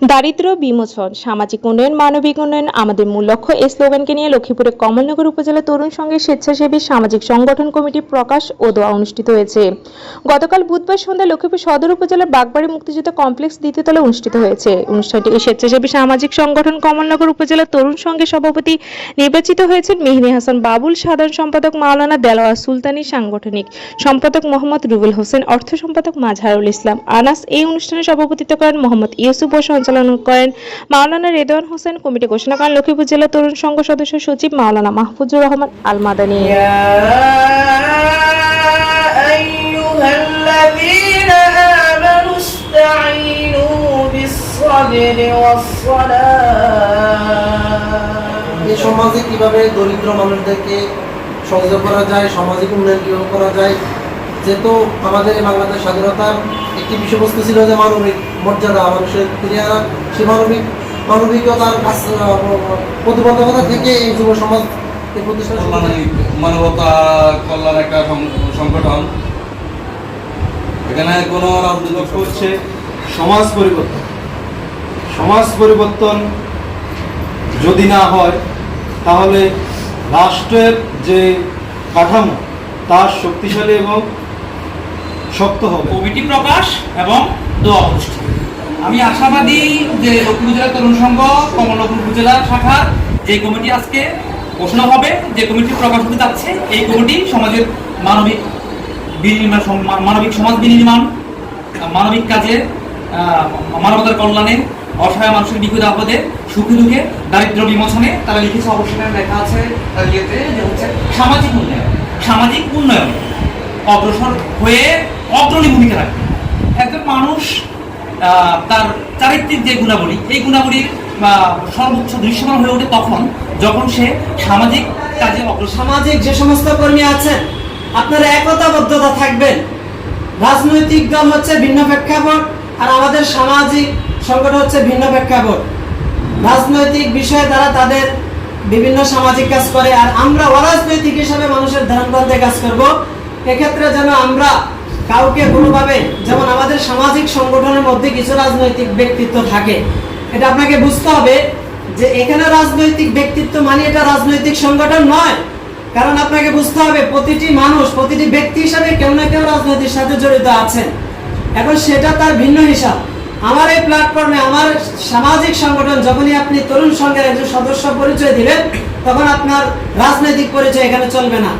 দারিদ্র, বিমোচন, সামাজিক উন্নয়ন, মানবিক উন্নয়ন আমাদের মূল লক্ষ্য। এই স্লোগানকে নিয়ে লক্ষ্মীপুরের কমলনগর উপজেলা তরুণ সংঘের স্বেচ্ছাসেবী সামাজিক সংগঠন কমিটি প্রকাশ ও দোয়া অনুষ্ঠিত হয়েছে। গতকাল বুধবার সন্ধ্যায় লক্ষ্মীপুর সদর উপজেলার বাগবাড়ি মুক্তিযুদ্ধ কমপ্লেক্স দ্বিতীয় দ্বিতীয়তলা অনুষ্ঠিত হয়েছে। অনুষ্ঠানটি স্বেচ্ছাসেবী সামাজিক সংগঠন কমলনগর উপজেলা তরুণ সংঘের সভাপতি নির্বাচিত হয়েছেন মেহদি হাসান বাবুল, সাধারণ সম্পাদক মাওলানা দেলোয়ার সুলতানি, সাংগঠনিক সম্পাদক মোহাম্মদ রুবেল হোসেন, অর্থ সম্পাদক মাজহারুল ইসলাম আনাস। এই অনুষ্ঠানে সভাপতিত্ব করেন মোহাম্মদ ইউসুফ ও সঞ্চালন করেন মাওলানা রেদওয়ান হোসেন। কমিটি ঘোষণা করেন লক্ষ্মীপুর জেলা তরুণ সংঘ সদস্য সচিব মাওলানা মাহফুজুর রহমান আল মাদানী সমাজে কীভাবে দরিদ্র মানুষদেরকে সহযোগ করা যায় সামাজিক উন্নয়ন কীভাবে করা যায় যেহেতু আমাদের বাংলাদেশ স্বাধীনতার একটি বিষয়বস্তু ছিল যে মানবিক মর্যাদা মানুষের ফিরিয়ে আনা সেই মানবিক মানবিকতার কাছ প্রতিবদ্ধকতা থেকে এই যুব সমাজ এই প্রতিষ্ঠান শুরু। মানবতা কল্যাণ একটা সংগঠন এখানে কোনো রাজনৈতিক লক্ষ্য হচ্ছে সমাজ পরিবর্তন সমাজ পরিবর্তন যদি না হয় তাহলে রাষ্ট্রের যে কাঠামো তার শক্তিশালী এবং শক্ত হবে। কমিটি প্রকাশ এবং দোয়া অনুষ্ঠিত। আমি আশাবাদী যে লক্ষ্মী জেলা তরুণ সংঘ কমলপুর উপজেলা শাখার যে কমিটি আজকে ঘোষণা হবে, যে কমিটি প্রকাশ হতে যাচ্ছে, এই কমিটি সমাজের মানবিক বিনির্মাণ মানবিক সমাজ বিনির্মাণ, মানবিক কাজে মানবতার কল্যাণে, অসহায় মানুষের বিপদে আপদে, সুখে দুঃখে দারিদ্র বিমোচনে তারা লিখেছে অবশ্যই লেখা আছে ইয়েতে, যে হচ্ছে সামাজিক উন্নয়ন। সামাজিক উন্নয়ন। অগ্রসর হয়ে অগ্রণী ভূমিকা রাখবে। একজন মানুষ তার চারিত্রিক যে গুণাবলী, এই গুণাবলীর সর্বোচ্চ দৃশ্যমান হয়ে ওঠে তখন, যখন সে সামাজিক কাজে অগ্রসর সামাজিক যে সমস্ত কর্মী আছেন, আপনারা একতাবদ্ধতা থাকবেন। রাজনৈতিক দল হচ্ছে ভিন্ন প্রেক্ষাপট, আর আমাদের সামাজিক সংগঠন হচ্ছে ভিন্ন প্রেক্ষাপট। রাজনৈতিক বিষয়ে তারা তাদের বিভিন্ন সামাজিক কাজ করে, আর আমরা অরাজনৈতিক হিসাবে মানুষের ধ্যানপ্রান্তে কাজ করব। এক্ষেত্রে যেন আমরা কাউকে কোনোভাবে, যেমন আমাদের সামাজিক সংগঠনের মধ্যে কিছু রাজনৈতিক ব্যক্তিত্ব থাকে, এটা আপনাকে বুঝতে হবে যে এখানে রাজনৈতিক ব্যক্তিত্ব মানে এটা রাজনৈতিক সংগঠন নয়। কারণ আপনাকে বুঝতে হবে প্রতিটি মানুষ, প্রতিটি ব্যক্তি হিসাবে কেউ না কেউ রাজনীতির সাথে জড়িত আছেন। এখন সেটা তার ভিন্ন হিসাব। আমার এই প্ল্যাটফর্মে আমার সামাজিক সংগঠন, যখনই আপনি তরুণ সংঘের একজন সদস্য পরিচয় দিবেন তখন আপনার রাজনৈতিক পরিচয় এখানে চলবে না।